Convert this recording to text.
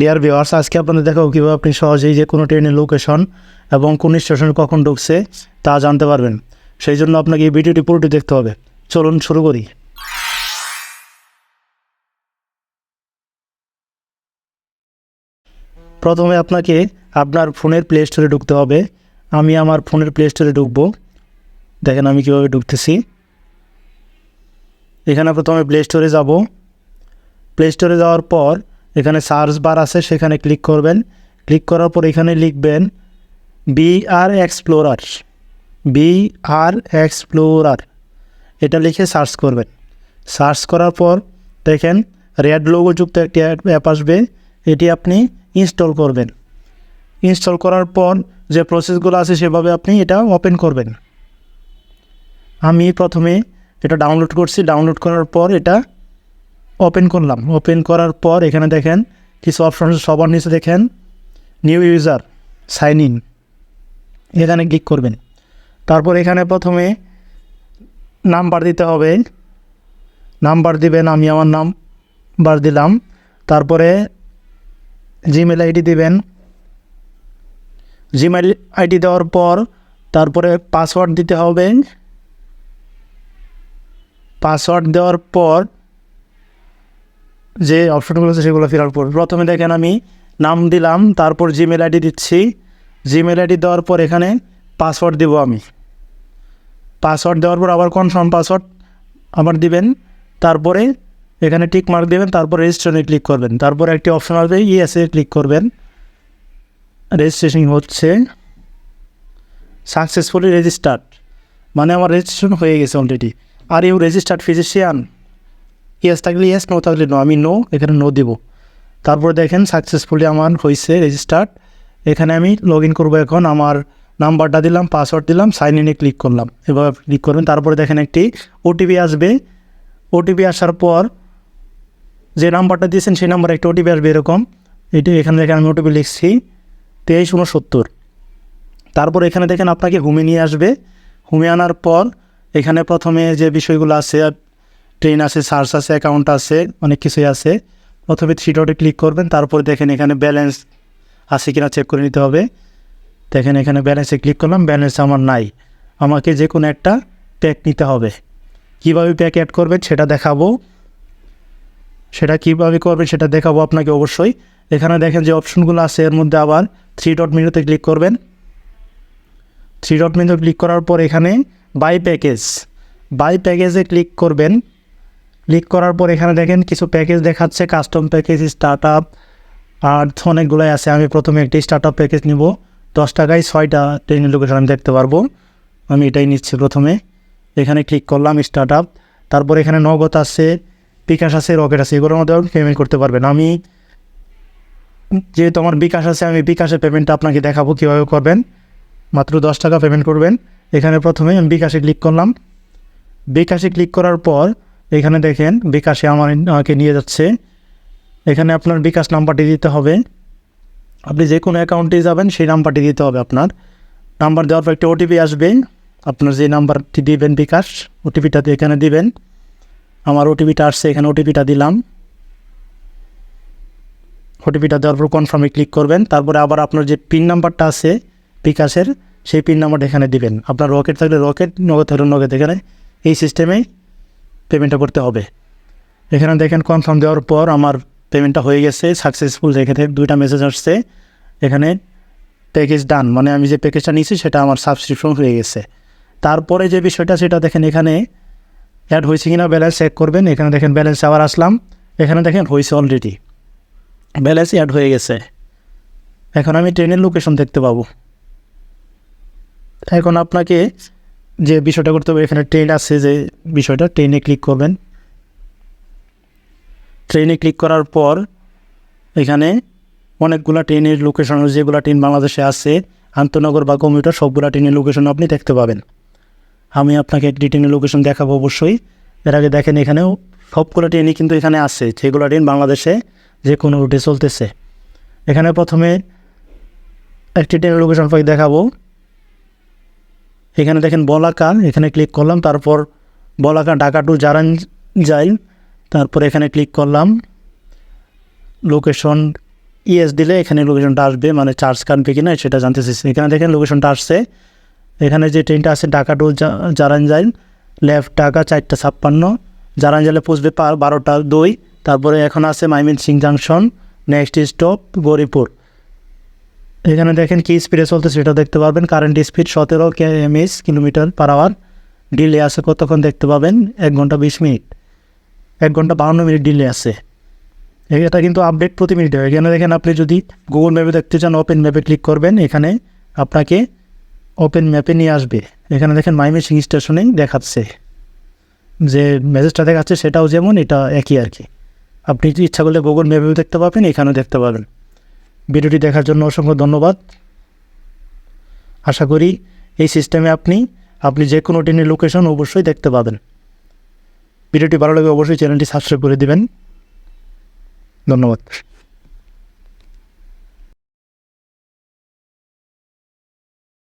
Deer viewers আজকে আপনাদের দেখাবো কীভাবে আপনি সহজেই যে কোনো ট্রেনের লোকেশন এবং কোন স্টেশনে কখন ঢুকছে তা জানতে পারবেন। সেই জন্য আপনাকে এই ভিডিওটি পুরোটি দেখতে হবে। চলুন শুরু করি। প্রথমে আপনাকে আপনার ফোনের প্লে স্টোরে ঢুকতে হবে। আমি আমার ফোনের প্লে স্টোরে ঢুকবো। দেখেন আমি কীভাবে ঢুকতেছি। এখানে প্রথমে প্লে স্টোরে যাব। প্লে স্টোরে যাওয়ার পর এখানে সার্চ বার আছে, সেখানে ক্লিক করবেন। ক্লিক করার পর এখানে লিখবেন B R explorer B R explorer এটা লিখে সার্চ করবেন। সার্চ করার পর দেখেন, রেড লোগোযুক্ত একটি অ্যাপ আসবে। এটি আপনি ইনস্টল করবেন। ইনস্টল করার পর যে প্রসেসগুলো আছে, সেভাবে আপনি এটা ওপেন করবেন। আমি প্রথমে এটা ডাউনলোড করছি। ডাউনলোড করার পর এটা ওপেন করলাম। ওপেন করার পর এখানে দেখেন কিছু অপশন সবার নিচে দেখেন। নিউ ইউজার সাইন ইন এখানে ক্লিক করবেন। তারপর এখানে প্রথমে নাম্বার দিতে হবে। নাম্বার দিবেন, আমি আমার নাম্বার দিলাম। তারপরে জিমেল আইডি দিবেন। জিমেল আইডি দেওয়ার পর তারপরে পাসওয়ার্ড দিতে হবে। পাসওয়ার্ড দেওয়ার পর যে অপশনগুলো আছে সেগুলো ফিল আউট প্রথমে দেখেন আমি নাম দিলাম, তারপর জিমেল আইডি দিচ্ছি। জিমেল আইডি দেওয়ার পর এখানে পাসওয়ার্ড দেবো আমি। পাসওয়ার্ড দেওয়ার পর আবার কনফার্ম পাসওয়ার্ড আবার দিবেন। তারপরে এখানে টিক মার্ক দেবেন, তারপর রেজিস্ট্রেশনে ক্লিক করবেন। তারপর একটি অপশন আসবে ইএসএ ক্লিক করবেন। রেজিস্ট্রেশন হচ্ছে সাকসেসফুলি রেজিস্টার্ড মানে আমার রেজিস্ট্রেশন হয়ে গেছে already are you registered physician yes থাকলে ইয়েস নো থাকলে নো আমি নো এখানে নো দিব। তারপর দেখেন সাকসেসফুলি আমার হয়েছে রেজিস্টার্ড এখানে আমি লগ ইন করব এখন, আমার নাম্বারটা দিলাম পাসওয়ার্ড দিলাম সাইন ইনে ক্লিক করলাম। এভাবে ক্লিক করবেন। তারপরে দেখেন একটি ওটিপি আসবে। ওটিপি আসার পর যে নাম্বারটা দিয়েছেন, সেই নাম্বারে একটা ওটিপি আসবে এরকম। এটি এখানে দেখেন আমি ওটিপি লিখছি, তেইশ উনসত্তর তারপর এখানে দেখেন আপনাকে হোমে নিয়ে আসবে। হোমে আনার পর এখানে প্রথমে যে বিষয়গুলো আছে ট্রেন আছে সার্চ আছে অ্যাকাউন্ট আছে, অনেক কিছুই আছে। প্রথমে থ্রি ডটে ক্লিক করবেন, তারপর দেখেন এখানে ব্যালেন্স আছে কিনা চেক করে নিতে হবে। দেখেন এখানে ব্যালেন্সে ক্লিক করলাম ব্যালেন্স আমার নাই। আমাকে যে কোনো একটা প্যাক নিতে হবে। কীভাবে প্যাক অ্যাড করবেন সেটা দেখাবো। সেটা কীভাবে করবেন সেটা দেখাবো আপনাকে অবশ্যই। এখানে দেখেন যে অপশনগুলো আছে, এর মধ্যে আবার থ্রি ডট মেনুতে ক্লিক করবেন। থ্রি ডট মেনু ক্লিক করার পর এখানে বাই প্যাকেজ বাই প্যাকেজে ক্লিক করবেন। ক্লিক করার পর এখানে দেখেন কিছু প্যাকেজ দেখাচ্ছে কাস্টম প্যাকেজ স্টার্ট আপ আর অনেকগুলোই আছে। আমি প্রথমে একটি স্টার্ট আপ প্যাকেজ নিব। দশ টাকায় ছয়টা ট্রেনের লোকেশন আমি দেখতে পারব। আমি এটাই নিচ্ছি প্রথমে। এখানে ক্লিক করলাম স্টার্ট আপ তারপর এখানে নগদ আছে, বিকাশ আছে রকেট আছে, এগুলোর মধ্যে পেমেন্ট করতে পারবেন। আমি যেহেতু আমার বিকাশ আছে, আমি বিকাশের পেমেন্টটা আপনাকে দেখাবো কীভাবে করবেন। মাত্র দশ টাকা পেমেন্ট করবেন। এখানে প্রথমে আমি বিকাশে ক্লিক করলাম। বিকাশে ক্লিক করার পর এখানে দেখেন বিকাশে আমার আমাকে নিয়ে যাচ্ছে। এখানে আপনার বিকাশ নাম্বারটি দিতে হবে। আপনি যে কোনো অ্যাকাউন্টে যাবেন, সেই নাম্বারটি দিতে হবে আপনার। নাম্বার দেওয়ার পর একটা ওটিপি আসবে। আপনার যে নাম্বারটি দিবেন বিকাশ ওটিপিটা এখানে দিবেন। আমার ওটিপিটা আসছে, এখানে ওটিপিটা দিলাম। ওটিপিটা দেওয়ার পর কনফার্মে ক্লিক করবেন। তারপরে আবার আপনার যে পিন নাম্বারটা আছে বিকাশের, সেই পিন নাম্বারটা এখানে দিবেন। আপনার রকেট থাকলে রকেট নগদ থাকলে নগদ। এখানে এই সিস্টেমে পেমেন্টটা করতে হবে। এখানে দেখেন কনফার্ম দেওয়ার পর আমার পেমেন্টটা হয়ে গেছে সাকসেসফুল থেকে দুইটা মেসেজ আসছে। এখানে প্যাকেজ ডান মানে আমি যে প্যাকেজটা নিয়েছি সেটা আমার সাবস্ক্রিপশন হয়ে গেছে। তারপরে যে বিষয়টা, সেটা দেখেন এখানে অ্যাড হয়েছে কিনা ব্যালেন্স চেক করবেন। এখানে দেখেন ব্যালেন্স আবার আসলাম। এখানে দেখেন হয়েছে অলরেডি ব্যালেন্স অ্যাড হয়ে গেছে। এখন আমি ট্রেনের লোকেশন দেখতে পাবো। এখন আপনাকে যে বিষয়টা করতে হবে, এখানে ট্রেন আছে যে বিষয়টা ট্রেনে ক্লিক করবেন। ট্রেনে ক্লিক করার পর এখানে অনেকগুলো ট্রেনের লোকেশন যেগুলো ট্রেন বাংলাদেশে আছে, আন্তনগর বা কমিউটার সবগুলো ট্রেনের লোকেশন আপনি দেখতে পাবেন। আমি আপনাকে একটি ট্রেনের লোকেশন দেখাবো অবশ্যই। এর আগে দেখেন এখানেও সবগুলো ট্রেনই কিন্তু এখানে আছে, যেগুলো ট্রেন বাংলাদেশে যে কোনো রুটে চলতেছে। এখানে প্রথমে একটি ট্রেনের লোকেশন আপনাকে দেখাবো। এখানে দেখেন বলাকা এখানে ক্লিক করলাম, তারপর বলাকা ঢাকা টু জারান যাই তারপর এখানে ক্লিক করলাম। লোকেশন ইএস দিলে এখানে লোকেশনটা আসবে মানে চার্জ কাটবে কিনা সেটা জানতে চাইছি এখানে দেখেন লোকেশনটা আসছে। এখানে যে ট্রেনটা আছে ঢাকা টু জারানজাইল লেফট ঢাকা চারটা ছাপ্পান্ন জারানজাইলে পৌঁছবে পা- বারোটা দুই, তারপরে এখন আছে Mymensingh junction next stop Gouripur. এখানে দেখেন কি স্পিডে চলছে সেটা দেখতে পারবেন। কারেন্ট স্পিড সতেরো K MS kilometre per hour delay আছে কতক্ষণ দেখতে পাবেন? এক ঘণ্টা বিশ মিনিট। এক ঘণ্টা বাউন্ন মিনিট ডিলে আছে। এটা কিন্তু আপডেট প্রতি মিনিটে হয়। এখানে দেখেন আপনি যদি গুগল ম্যাপে দেখতে চান ওপেন ম্যাপে ক্লিক করবেন। এখানে আপনাকে ওপেন ম্যাপে নিয়ে আসবে। এখানে দেখেন মাইমি সিং স্টেশনেই দেখাচ্ছে। যে মেসেজটা দেখাচ্ছে, সেটাও যেমন, এটা একই আর কি। আপনি ইচ্ছা করলে গুগল ম্যাপেও দেখতে পাবেন এখানেও দেখতে পাবেন ভিডিওটি দেখার জন্য অসংখ্য ধন্যবাদ। আশা করি এই সিস্টেমে আপনি আপনি যে কোনো ট্রেনের লোকেশন অবশ্যই দেখতে পাবেন। ভিডিওটি ভালো লাগে অবশ্যই চ্যানেলটি সাবস্ক্রাইব করে দিবেন। ধন্যবাদ।